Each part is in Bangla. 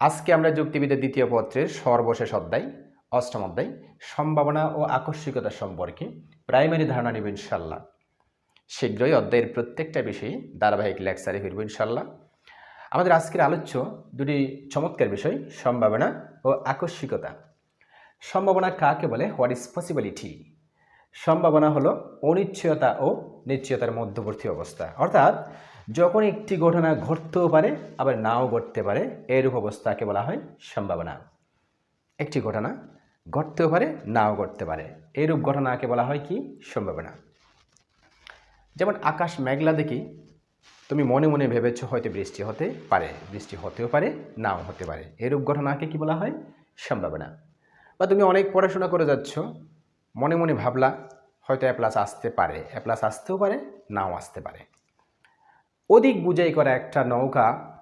আজকে আমরা যুক্তিবিদের দ্বিতীয় পত্রের সর্বশেষ অধ্যায়, অষ্টম অধ্যায়, সম্ভাবনা ও আকস্মিকতা সম্পর্কে প্রাইমারি ধারণা নেব ইনশাল্লাহ শীঘ্রই অধ্যায়ের প্রত্যেকটা বিষয়ে ধারাবাহিক লেকচারে ফিরব ইনশাল্লাহ আমাদের আজকের আলোচ্য দুটি চমৎকার বিষয়, সম্ভাবনা ও আকস্মিকতা। সম্ভাবনা কাকে বলে? হোয়াট ইজ পসিবিলিটি সম্ভাবনা হলো অনিশ্চয়তা ও নিশ্চয়তার মধ্যবর্তী অবস্থা। অর্থাৎ যখন একটি ঘটনা ঘটতেও পারে, আবার নাও ঘটতে পারে, এরূপ অবস্থাকে বলা হয় সম্ভাবনা। একটি ঘটনা ঘটতেও পারে, নাও ঘটতে পারে, এরূপ ঘটনাকে বলা হয় কি? সম্ভাবনা। যেমন আকাশ মেঘলা দেখি, তুমি মনে মনে ভেবেছ হয়তো বৃষ্টি হতে পারে, বৃষ্টি হতেও পারে, নাও হতে পারে, এরূপ ঘটনাকে কি বলা হয়? সম্ভাবনা। বা তুমি অনেক পড়াশোনা করে যাচ্ছ, মনে মনে ভাবলা, হয়তো এ প্লাস আসতে পারে, এ প্লাস আসতেও পারে, নাও আসতে পারে। অধিক বুঝাই করা একটা নৌকা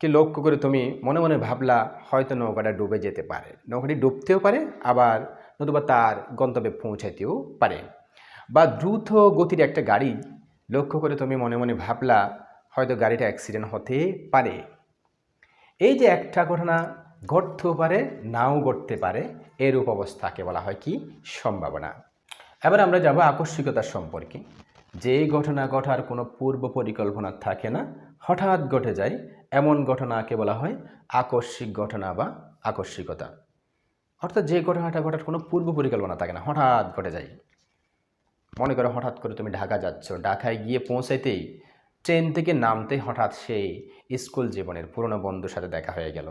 কে লক্ষ্য করে তুমি মনে মনে ভাবলা, হয়তো নৌকাটা ডুবে যেতে পারে। নৌকাটি ডুবতেও পারে, আবার নতুবা তার গন্তব্যে পৌঁছাইতেও পারে। বা দ্রুত গতির একটা গাড়ি লক্ষ্য করে তুমি মনে মনে ভাবলা, হয়তো গাড়িটা অ্যাক্সিডেন্ট হতে পারে। এই যে একটা ঘটনা ঘটতেও পারে, নাও ঘটতে পারে, এরূপ অবস্থাকে বলা হয় কি সম্ভাবনা। এবার আমরা যাব আকস্মিকতার সম্পর্কে। যে ঘটনা ঘটার কোনো পূর্ব পরিকল্পনা থাকে না, হঠাৎ ঘটে যায়, এমন ঘটনাকে বলা হয় আকস্মিক ঘটনা বা আকস্মিকতা। অর্থাৎ যে ঘটনাটা ঘটার কোনো পূর্ব পরিকল্পনা থাকে না, হঠাৎ ঘটে যায়। মনে করো হঠাৎ করে তুমি ঢাকা যাচ্ছ, ঢাকায় গিয়ে পৌঁছাইতেই ট্রেন থেকে নামতে হঠাৎ সেই স্কুল জীবনের পুরনো বন্ধুর সাথে দেখা হয়ে গেল,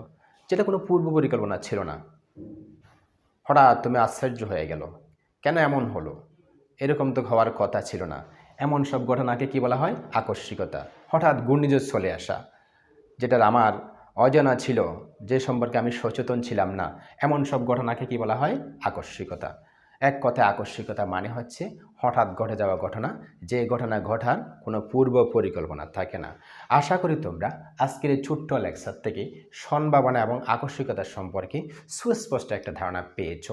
যেটা কোনো পূর্ব পরিকল্পনা ছিল না। হঠাৎ তুমি আশ্চর্য হয়ে গেল, কেন এমন হলো? এরকম তো হওয়ার কথা ছিল না। এমন সব ঘটনাকে কি বলা হয়? আকস্মিকতা। হঠাৎ ঘূর্ণিঝড় চলে আসা, যেটার আমার অজানা ছিল, যে সম্পর্কে আমি সচেতন ছিলাম না, এমন সব ঘটনাকে কি বলা হয়? আকস্মিকতা। এক কথায় আকস্মিকতা মানে হচ্ছে হঠাৎ ঘটে যাওয়া ঘটনা, যে ঘটনা ঘটার কোনো পূর্ব পরিকল্পনা থাকে না। আশা করি তোমরা আজকের এই ছোট্ট লেকচার থেকে সম্ভাবনা এবং আকস্মিকতা সম্পর্কে সুস্পষ্ট একটা ধারণা পেয়েছ।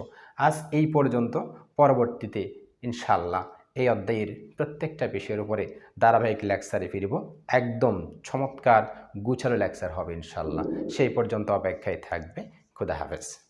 আজ এই পর্যন্ত, পরবর্তীতে ইনশাল্লাহ এই অধ্যায়ের প্রত্যেকটা বিষয়ের উপরে ধারাবাহিক লেকচারে ফিরব। একদম চমৎকার, গুছালো লেকচার হবে ইনশাল্লাহ। সেই পর্যন্ত অপেক্ষায় থাকবে। খুদা হাফেজ।